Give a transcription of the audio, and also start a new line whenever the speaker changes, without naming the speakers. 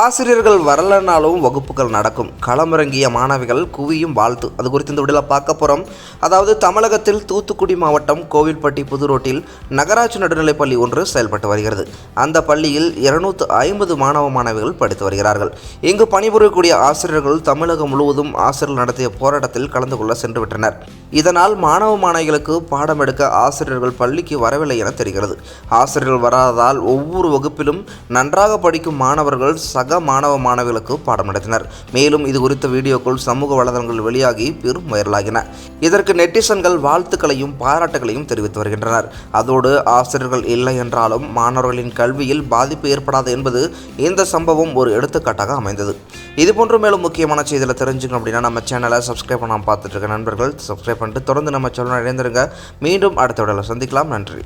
ஆசிரியர்கள் வரலனாலும் வகுப்புகள் நடக்கும். களமிறங்கிய மாணவிகள் குவியும் வாழ்த்து. அது குறித்து இந்த விடல பார்க்க போகிறோம் அதாவது தமிழகத்தில் தூத்துக்குடி மாவட்டம் கோவில்பட்டி புதுரோட்டில் நகராட்சி நடுநிலைப்பள்ளி ஒன்று செயல்பட்டு வருகிறது. அந்த பள்ளியில் இருநூத்து ஐம்பது மாணவ மாணவிகள் படித்து வருகிறார்கள். இங்கு பணிபுரியக்கூடிய ஆசிரியர்கள் தமிழகம் முழுவதும் ஆசிரியர்கள் நடத்திய போராட்டத்தில் கலந்து கொள்ள சென்று விட்டனர். இதனால் மாணவ மாணவிகளுக்கு பாடம் எடுக்க ஆசிரியர்கள் பள்ளிக்கு வரவில்லை என தெரிகிறது. ஆசிரியர்கள் வராததால் ஒவ்வொரு வகுப்பிலும் நன்றாக படிக்கும் மாணவர்கள் சக மாணவ மாணவிகளுக்கு பாடம் நடத்தினர். மேலும் இது குறித்த வீடியோக்கள் சமூக வலைதளங்கள் வெளியாகி பெரும் வைரலாகின. இதற்கு நெட்டிசன்கள் வாழ்த்துக்களையும் பாராட்டுகளையும் தெரிவித்து வருகின்றனர். அதோடு ஆசிரியர்கள் இல்லை என்றாலும் மாணவர்களின் கல்வியில் பாதிப்பு ஏற்படாது என்பது இந்த சம்பவம் ஒரு எடுத்துக்காட்டாக அமைந்தது. இதுபோன்று மேலும் முக்கியமான செய்தியில் தெரிஞ்சுக்கணும் அப்படின்னா நம்ம சேனலை சப்ஸ்கிரைப் பண்ணாமல் பார்த்துட்டு இருக்க நண்பர்கள் சப்ஸ்கிரைப் பண்ணிட்டு தொடர்ந்து நம்ம சேனல் இணைந்திருங்க. மீண்டும் அடுத்த விடலை சந்திக்கலாம். நன்றி.